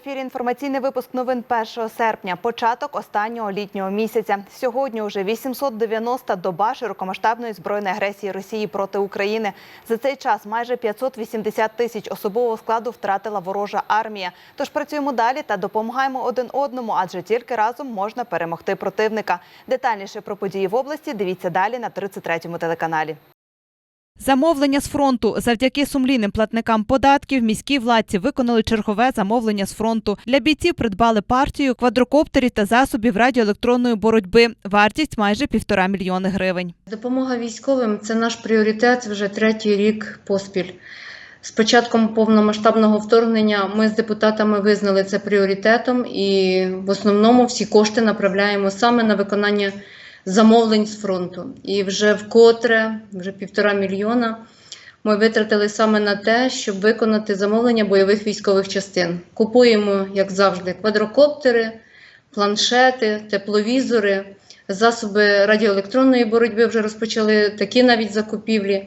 Ефірі. Інформаційний випуск новин 1 серпня. Початок останнього літнього місяця. Сьогодні уже 890 доба широкомасштабної збройної агресії Росії проти України. За цей час майже 580 тисяч особового складу втратила ворожа армія. Тож працюємо далі та допомагаємо один одному, адже тільки разом можна перемогти противника. Детальніше про події в області дивіться далі на 33-му телеканалі. Замовлення з фронту завдяки сумлінним платникам податків міські владці виконали чергове замовлення з фронту. Для бійців придбали партію квадрокоптерів та засобів радіоелектронної боротьби. Вартість майже півтора мільйони гривень. Допомога військовим це наш пріоритет вже третій рік поспіль. З початком повномасштабного вторгнення ми з депутатами визнали це пріоритетом і в основному всі кошти направляємо саме на виконання замовлень з фронту. І вже вкотре, вже півтора мільйона, ми витратили саме на те, щоб виконати замовлення бойових військових частин. Купуємо, як завжди, квадрокоптери, планшети, тепловізори, засоби радіоелектронної боротьби вже розпочали такі навіть закупівлі.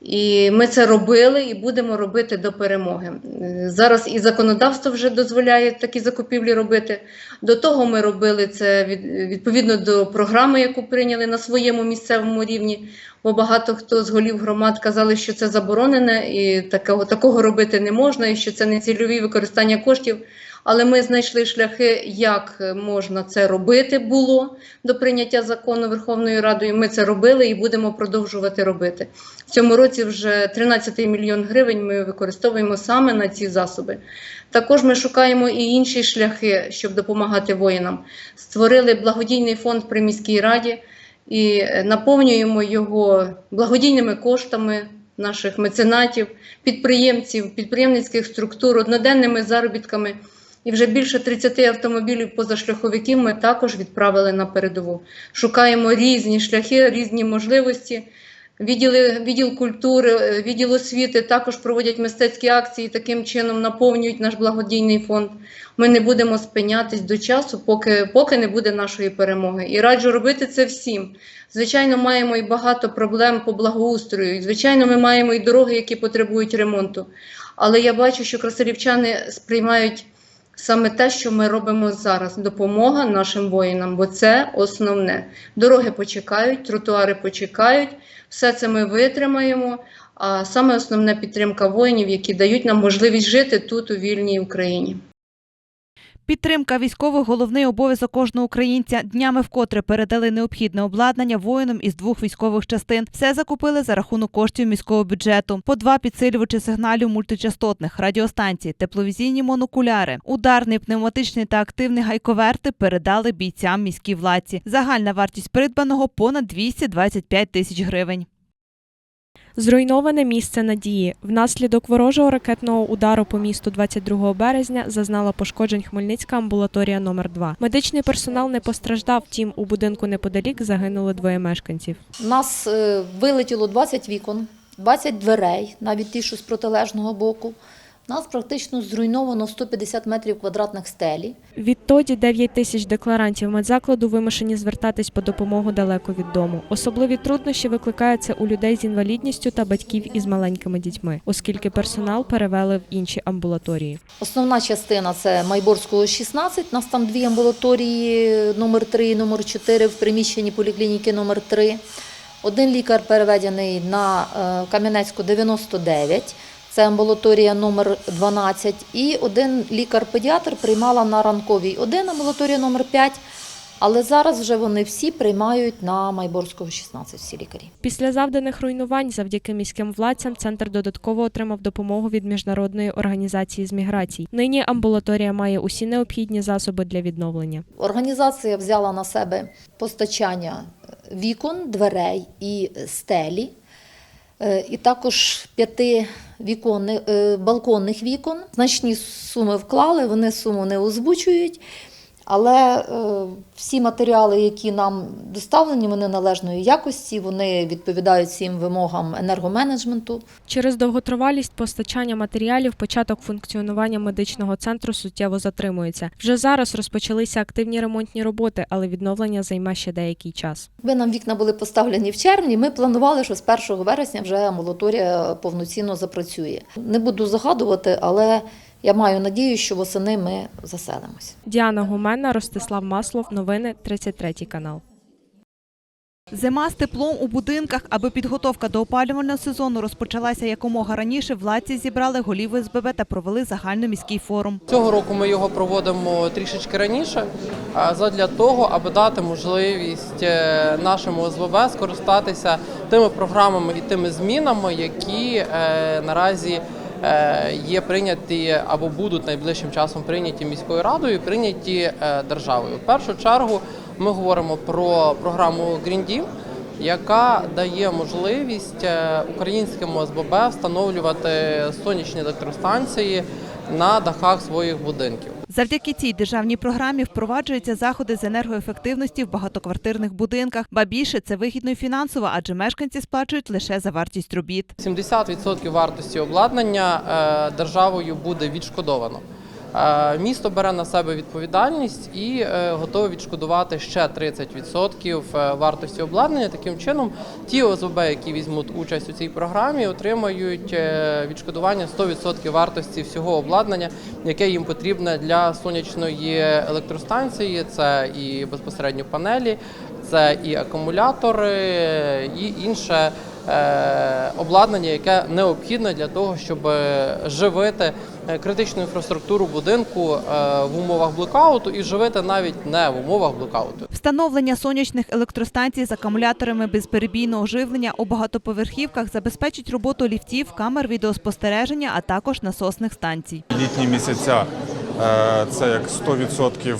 І ми це робили і будемо робити до перемоги. Е, Зараз і законодавство вже дозволяє такі закупівлі робити. До того ми робили це відповідно до програми, яку прийняли на своєму місцевому рівні. Бо багато хто з голів громад казали, що це заборонене і такого, такого робити не можна, і що це не цільові використання коштів. Але ми знайшли шляхи, як можна це робити було до прийняття закону Верховною Радою. Ми це робили і будемо продовжувати робити. В цьому році вже 13 мільйон гривень ми використовуємо саме на ці засоби. Також ми шукаємо і інші шляхи, щоб допомагати воїнам. Створили благодійний фонд при міській раді і е, наповнюємо його благодійними коштами наших меценатів, підприємців, підприємницьких структур, одноденними заробітками. І вже більше 30 автомобілів позашляховиків ми також відправили на передову. Шукаємо різні шляхи, різні можливості. Відділи, відділ культури, е, відділ освіти також проводять мистецькі акції, таким чином наповнюють наш благодійний фонд. Ми не будемо спинятись до часу, поки, поки не буде нашої перемоги. І раджу робити це всім. Звичайно, маємо і багато проблем по благоустрою. І, Звичайно, ми маємо і дороги, які потребують ремонту. Але я бачу, що красилівчани сприймають саме те, що ми робимо зараз допомога нашим воїнам, бо це основне. Дороги почекають, тротуари почекають, все це ми витримаємо. А саме основне підтримка воїнів, які дають нам можливість жити тут, у вільній Україні. Підтримка військових головний обов'язок кожного українця. Днями вкотре передали необхідне обладнання воїнам із двох військових частин. Все закупили за рахунок коштів міського бюджету. По два підсилювачі сигналів мультичастотних, радіостанцій, тепловізійні монокуляри, ударний, пневматичний та активний гайковерти передали бійцям міській владці. Загальна вартість придбаного понад 225 тисяч гривень. Зруйноване місце надії. Внаслідок ворожого ракетного удару по місту 22 березня зазнала пошкоджень Хмельницька амбулаторія номер 2 Медичний персонал не постраждав, втім у будинку неподалік загинули двоє мешканців. У нас е, вилетіло 20 вікон, 20 дверей, навіть ті, що з протилежного боку. Нас практично зруйновано 150 метрів квадратних стелі. Відтоді 9 тисяч декларантів медзакладу вимушені звертатись по допомогу далеко від дому. Особливі труднощі викликаються у людей з інвалідністю та батьків із маленькими дітьми, оскільки персонал перевели в інші амбулаторії. Основна частина це Майборського 16. У нас там дві амбулаторії, номер 3 і номер 4 в приміщенні поліклініки номер 3. Один лікар переведений на е, Кам'янецьку 99. Це амбулаторія номер 12. І один лікар-педіатр приймала на ранковій 1, амбулаторія номер 5. Але зараз вже вони всі приймають на Майборського 16, всі лікарі. Після завданих руйнувань завдяки міським владцям центр додатково отримав допомогу від міжнародної організації з міграцій. Нині амбулаторія має усі необхідні засоби для відновлення. Організація взяла на себе постачання вікон, дверей і стелі, і також п'яти віконних, е, балконних вікон. Значні суми вклали, вони суму не озвучують. Але е, всі матеріали, які нам доставлені, вони належної якості, вони відповідають всім вимогам енергоменеджменту. Через довготривалість постачання матеріалів початок функціонування медичного центру суттєво затримується. Вже зараз розпочалися активні ремонтні роботи, але відновлення займе ще деякий час. Якби нам вікна були поставлені в червні, ми планували, що з 1 вересня вже амбулаторія повноцінно запрацює. Не буду загадувати, але Я маю надію, що восени ми заселимося. Діана Гуменна, Ростислав Маслов. Новини 33 канал. Зима з теплом у будинках, аби підготовка до опалювального сезону розпочалася якомога раніше. Владці зібрали голів СББ та провели загальноміський форум. Цього року ми його проводимо трішечки раніше, а, задля того, аби дати можливість е, нашому ОСББ скористатися тими програмами і тими змінами, які е, наразі є прийняті або будуть найближчим часом прийняті міською радою, прийняті е, державою. В першу чергу ми говоримо про програму Green Deal, яка дає можливість українському СББ встановлювати сонячні електростанції на дахах своїх будинків. Завдяки цій державній програмі впроваджуються заходи з енергоефективності в багатоквартирних будинках. Ба більше це вигідно і фінансово, адже мешканці сплачують лише за вартість робіт. 70% вартості обладнання е, державою буде відшкодовано. Е, Місто бере на себе відповідальність і е, готове відшкодувати ще 30% е, вартості обладнання. Таким чином, ті ОСББ, які візьмуть участь у цій програмі, отримають відшкодування 100% вартості всього обладнання, яке їм потрібне для сонячної електростанції. Це і безпосередньо панелі, це і акумулятори, і інше обладнання, яке необхідне для того, щоб е, живити е, критичну інфраструктуру будинку е, в умовах блекауту і живити навіть не в умовах блекауту. Встановлення сонячних електростанцій з акумуляторами безперебійного живлення у багатоповерхівках забезпечить роботу ліфтів, камер відеоспостереження, а також насосних станцій. літні місяця е, це як 100%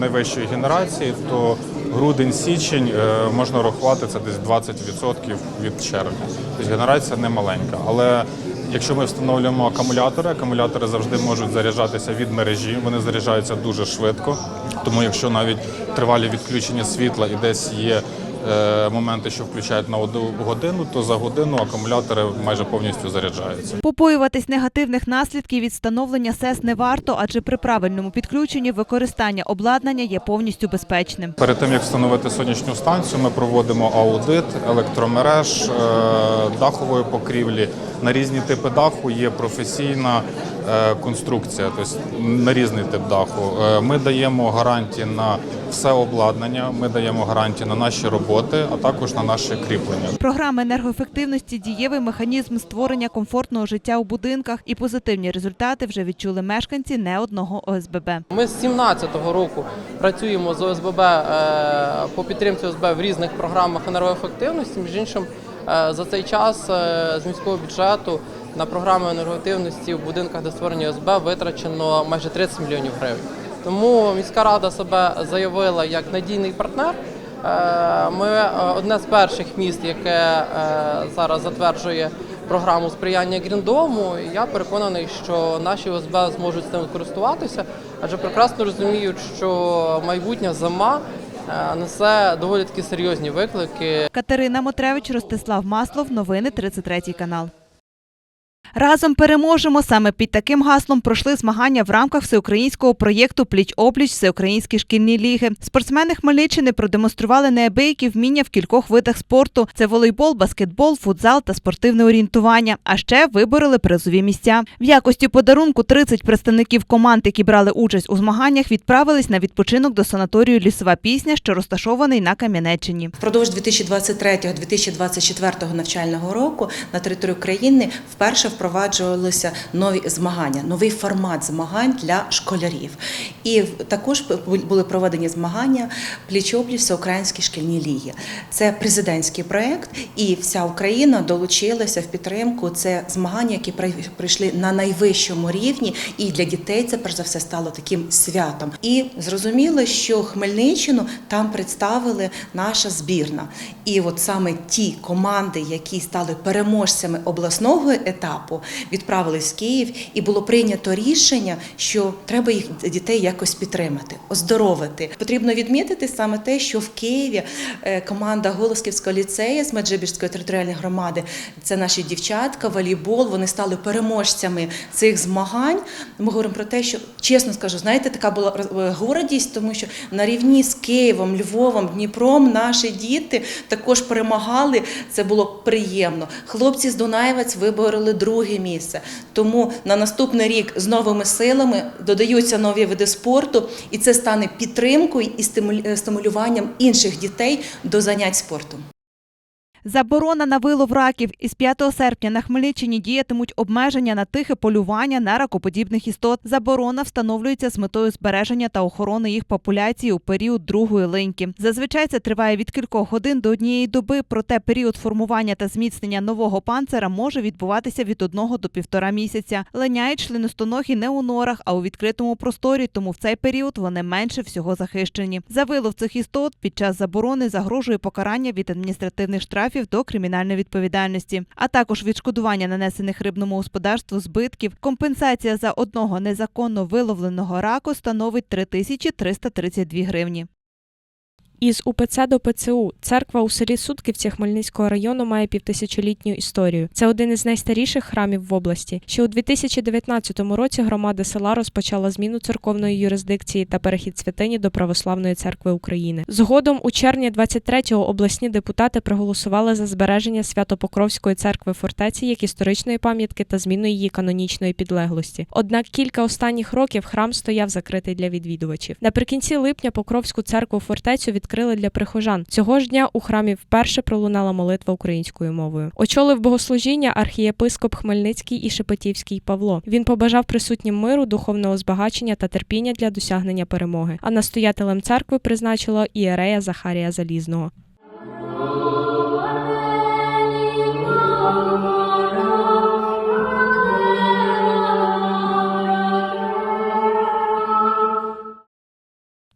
найвищої генерації, то грудень-січень е, можна рахувати це десь 20% від червня. Тобто генерація не маленька. Але якщо ми встановлюємо акумулятори, акумулятори завжди можуть заряджатися від мережі, вони заряджаються дуже швидко. Тому якщо навіть тривалі відключення світла і десь є моменти, що включають на одну годину, то за годину акумулятори майже повністю заряджаються. Побоюватись негативних наслідків від встановлення СЕС не варто, адже при правильному підключенні використання обладнання є повністю безпечним. Перед тим як встановити сонячну станцію, ми проводимо аудит електромереж, е, дахової покрівлі. На різні типи даху є професійна е, конструкція, тобто на різний тип даху. Е, Ми даємо гарантії на все обладнання, ми даємо гарантії на наші роботи, а також на наше кріплення. Програма енергоефективності дієвий механізм створення комфортного життя у будинках і позитивні результати вже відчули мешканці не одного ОСББ. Ми з 17-го року працюємо з ОСББ е, по підтримці ОСББ в різних програмах енергоефективності. Між іншим, е, за цей час е, з міського бюджету на програми енергоефективності в будинках, де створені ОСБ, витрачено майже 30 мільйонів гривень. Тому міська рада себе заявила як надійний партнер. Е, Ми е, одне з перших міст, яке е, зараз затверджує програму сприяння Гріндому. І Я переконаний, що наші ОСБ зможуть з цим користуватися, адже прекрасно розуміють, що майбутня зима несе доволі такі серйозні виклики. Катерина Мотревич, Ростислав Маслов. Новини 33 канал. Разом переможемо. Саме під таким гаслом пройшли змагання в рамках всеукраїнського проєкту Пліч-опліч Всеукраїнські шкільні ліги. Спортсмени Хмельниччини продемонстрували неабиякі вміння в кількох видах спорту: це волейбол, баскетбол, футзал та спортивне орієнтування. А ще вибороли призові місця. В якості подарунку 30 представників команд, які брали участь у змаганнях, відправились на відпочинок до санаторію Лісова пісня, що розташований на Кам'янеччині. Впродовж 2023-2024 навчального року на території України вперше впроваджувалися нові змагання, новий формат змагань для школярів. І також були проведені змагання пліч-опліч всеукраїнські шкільні ліги. Це президентський проект, і вся Україна долучилася в підтримку. Це змагання, які пройшли на найвищому рівні, і для дітей це перш за все стало таким святом. І зрозуміло, що Хмельниччину там представили наша збірна. І от саме ті команди, які стали переможцями обласного етапу, відправились в Київ, і було прийнято рішення, що треба їх дітей якось підтримати, оздоровити. Потрібно відмітити саме те, що в Києві е, команда Голосківського ліцею з Меджибірської територіальної громади, це наші дівчатка, волейбол, вони стали переможцями цих змагань. Ми говоримо про те, що чесно скажу, знаєте, така була е, гордість, тому що на рівні з Києвом, Львовом, Дніпром наші діти також перемагали. Це було приємно. Хлопці з Дунаєвець вибороли друге друге місце. Тому на наступний рік з новими силами додаються нові види спорту, і це стане підтримкою і стимулю- стимулюванням інших дітей до занять спортом. Заборона на вилов раків із 5 серпня на Хмельниччині діятимуть обмеження на тихе полювання на ракоподібних істот. Заборона встановлюється з метою збереження та охорони їх популяції у період другої линьки. Зазвичай це триває від кількох годин до однієї доби, проте період формування та зміцнення нового панцира може відбуватися від одного до півтора місяця. Линяють членистоногі не у норах, а у відкритому просторі, тому в цей період вони менше всього захищені. За вилов цих істот під час заборони загрожує покарання від адміністративних штрафів до кримінальної відповідальності, а також відшкодування нанесених рибному господарству збитків. Компенсація за одного незаконно виловленого раку становить 3332 гривні. Із УПЦ до ПЦУ церква у селі Сутківці Хмельницького району має півтисячолітню історію. Це один із найстаріших храмів в області. Ще у 2019 році громада села розпочала зміну церковної юрисдикції та перехід святині до Православної церкви України. Згодом у червні 23-го обласні депутати проголосували за збереження Свято-Покровської церкви фортеці як історичної пам'ятки та зміну її канонічної підлеглості. Однак кілька останніх років храм стояв закритий для відвідувачів. Наприкінці липня Покровську церкву фортецю відкрили для прихожан. Цього ж дня у храмі вперше пролунала молитва українською мовою. Очолив богослужіння архієпископ Хмельницький і Шепетівський Павло. Він побажав присутнім миру, духовного збагачення та терпіння для досягнення перемоги. А настоятелем церкви призначило ієрея Захарія Залізного.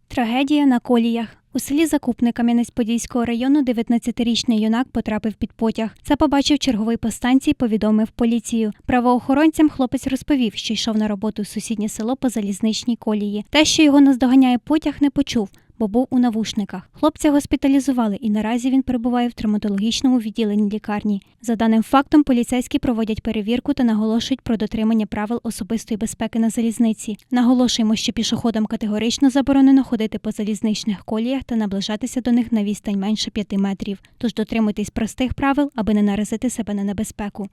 Трагедія на коліях. У селі Закупне Кам'янець-Подільського району 19-річний юнак потрапив під потяг. Це побачив черговий по станції, повідомив поліцію. Правоохоронцям хлопець розповів, що йшов на роботу в сусіднє село по залізничній колії. Те, що його наздоганяє потяг, не почув. Бо був у навушниках. Хлопця госпіталізували, і наразі він перебуває в травматологічному відділенні лікарні. За даним фактом, поліцейські проводять перевірку та наголошують про дотримання правил особистої безпеки на залізниці. Наголошуємо, що пішоходам категорично заборонено ходити по залізничних коліях та наближатися до них на відстань менше 5 метрів. Тож дотримуйтесь простих правил, аби не наразити себе на небезпеку.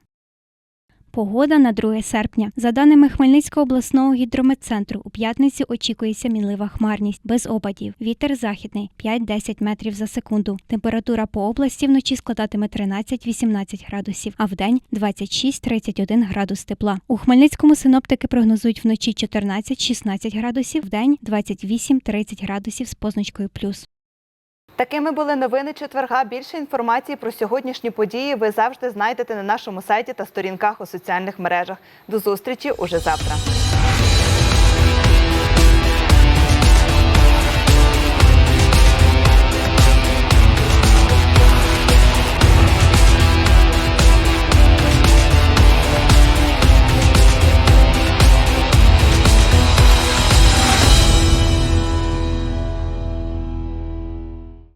Погода на 2 серпня. За даними Хмельницького обласного гідрометцентру, у п'ятницю очікується мінлива хмарність без опадів. Вітер західний 5-10 метрів за секунду. Температура по області вночі складатиме 13-18 градусів, а вдень 26-31 градус тепла. У Хмельницькому синоптики прогнозують вночі 14-16 градусів, вдень 28-30 градусів з позначкою плюс. Такими були новини четверга. Більше інформації про сьогоднішні події ви завжди знайдете на нашому сайті та сторінках у соціальних мережах. До зустрічі уже завтра.